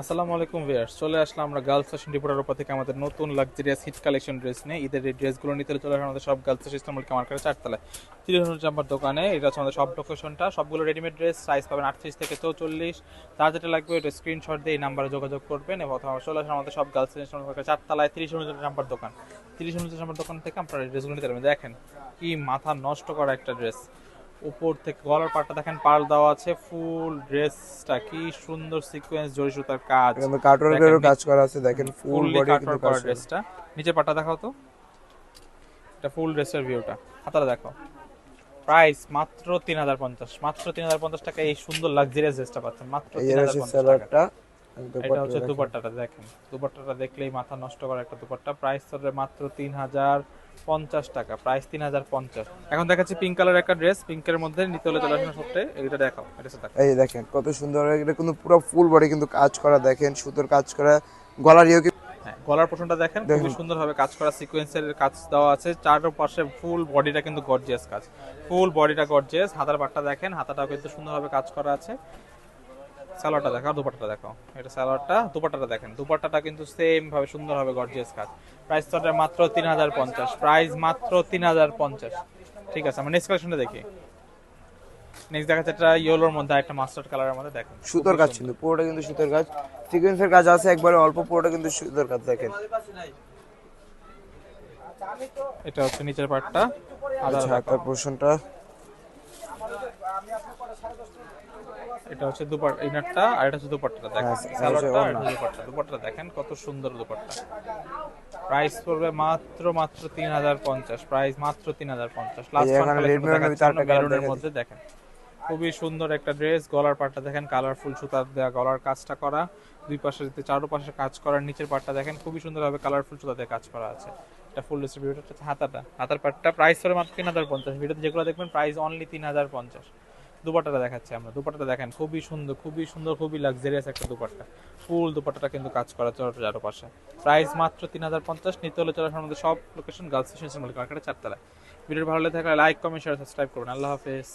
আসসালামু আলাইকুম ভিয়ার্স চলে আসলাম আমরা গার্লস ফ্যাশন রিপোর্টার উপর থেকে আমাদের নতুন লাক্সারিয়াস হিট কালেকশন ড্রেস নিয়ে। ঈদের এই ড্রেসগুলো নিতে চলে আসলাম আমাদের সব গার্লস ফ্যাশন মলিকা মার্কেটের চারতলায় তিরিশ জাম্বার দোকানে, এটা হচ্ছে আমাদের সব লোকেশনটা সবগুলো রেডিমেড ড্রেস সাইজ পাবেন আটত্রিশ থেকে চৌচল্লিশ। তার যেটা লাগবে ওটা স্ক্রিনশট দিয়ে এই নাম্বারে যোগাযোগ করবেন এবং চলে আসলাম আমাদের সব গার্লস ফ্যাশন মার্কেটের চারতলায় তিরিশ অনুযায়ী নাম্বার দোকান। তিরিশ অনুযায়ী নাম্বার দোকান থেকে আপনারা ড্রেসগুলো নিতে পারবেন। দেখেন কি মাথা নষ্ট করা একটা ড্রেস উপর থেকে গলার পাটটা দেখেন পাল দেওয়া আছে ফুল ড্রেসটা কি সুন্দর সিকোয়েন্স জড়ি সুতার কাজ। কিন্তু কাটওয়ার্কেরও কাজ করা আছে দেখেন ফুল বডি কাট কিন্তু করা ড্রেসটা। নিচের পাটটা দেখাও তো। এটা ফুল ড্রেসের ভিউটা। হাতাটা দেখো। প্রাইস মাত্র তিন হাজার পঞ্চাশ মাত্র তিন হাজার পঞ্চাশ টাকা। এই সুন্দর লাক্সারিয়াস ড্রেসটা পাচ্ছেন মাত্র এই তিন যে হাজার হচ্ছে পঞ্চাশ টাকা। স্যালাডটা এটা হচ্ছে দুপাট্টাটা দেখেন। দুপাট্টাটা দেখলেই মাথা নষ্ট করা একটা দুপাট্টা। প্রাইস ধরে মাত্র তিন হাজার পঞ্চাশ টাকা প্রাইস তিন হাজার পঞ্চাশ। এখন দেখাচ্ছি পিঙ্ক কালার একটা ড্রেস পিঙ্কের মধ্যে নিতে হলে চলে সপ্তাহে এটা দেখাও এটা এই দেখেন কত সুন্দর এটা কিন্তু পুরো ফুল বডি কিন্তু কাজ করা দেখেন সুতোর কাজ করা গলার ইয়ে হ্যাঁ গলার পোর্শনটা দেখেন খুবই। সুন্দরভাবে কাজ করা সিকোয়েন্সের কাজ দেওয়া আছে চারোর পাশে ফুল বডিটা কিন্তু গর্জিয়াস কাজ। ফুল বডিটা গর্জিয়াস হাতার পাটটা দেখেন হাতাটাও কিন্তু সুন্দরভাবে কাজ করা আছে। সালোয়ারটা দেখো আর দুপাট্টাটা দেখো এটা সালোয়ারটা দুপাট্টাটা দেখেন। দুপাট্টাটা কিন্তু সেম ভাবে সুন্দর হবে গর্জিয়াস কাজ। প্রাইস তো মাত্র তিন হাজার পঞ্চাশ। প্রাইস মাত্র তিন হাজার পঞ্চাশ। ঠিক আছে আমরা নেক্সট কালেকশনটা দেখি। নেক্সট দেখাচ্ছে একটা ইয়েলোর মধ্যে একটা মাস্টার্ড কালারের মধ্যে দেখেন। সুতোর কাজ কিন্তু পুরোটা কিন্তু সুতোর কাজ। সিকোয়েন্সের কাজ আছে একবারে অল্প পুরোটা কিন্তু সুতোর কাজ দেখেন। এটা হচ্ছে নিচের আদা আচ্ছা হাতার পোর্শনটা এটা হচ্ছে দুপাট ইনারটা আর এটা হচ্ছে দুপাট্টাটা দেখেন। হ্যাঁ, সালোয়ারটা আর। দুপাট্টা। দুপাট্টা দেখেন কত সুন্দর দুপাট্টা। প্রাইস পড়বে মাত্র মাত্র তিন হাজার পঞ্চাশ। প্রাইস মাত্র তিন হাজার পঞ্চাশ। লাস্ট দেখা মধ্যে দেখেন। খুবই সুন্দর একটা ড্রেস গলার পাটটা দেখেন কালারফুল সুতার দেওয়া গলার কাজটা করা। দুই পাশে চারো পাশে কাজ করার নিচের পাটটা দেখেন খুবই সুন্দরভাবে কালারফুল সুতা দিয়ে কাজ করা আছে। এটা ফুল ডিস্ট্রিবিউটার হচ্ছে হাতাটা। হাতার পাটটা প্রাইস পড়বে মাত্র তিন হাজার পঞ্চাশ। ভিডিওতে যেগুলো দেখবেন প্রাইস অনলি তিন হাজার পঞ্চাশ। দুপাট্টাটা দেখাচ্ছি আমরা। দুপাটাটা দেখেন, খুবই সুন্দর খুবই সুন্দর, খুবই লাক্সারিয়াস একটা দুপাট্টা। ফুল দুপাটাটা কিন্তু কাজ করা চলে চারো পাশে প্রাইস মাত্র তিন হাজার পঞ্চাশ নিতে হলে চলে আমাদের সব লোকেশন গার্লস স্টেশন মার্কেটে চারতলায়। ভিডিও ভালো লাগে থাকলে লাইক কমেন্ট শেয়ার সাবস্ক্রাইব করুন। আল্লাহ হাফেজ।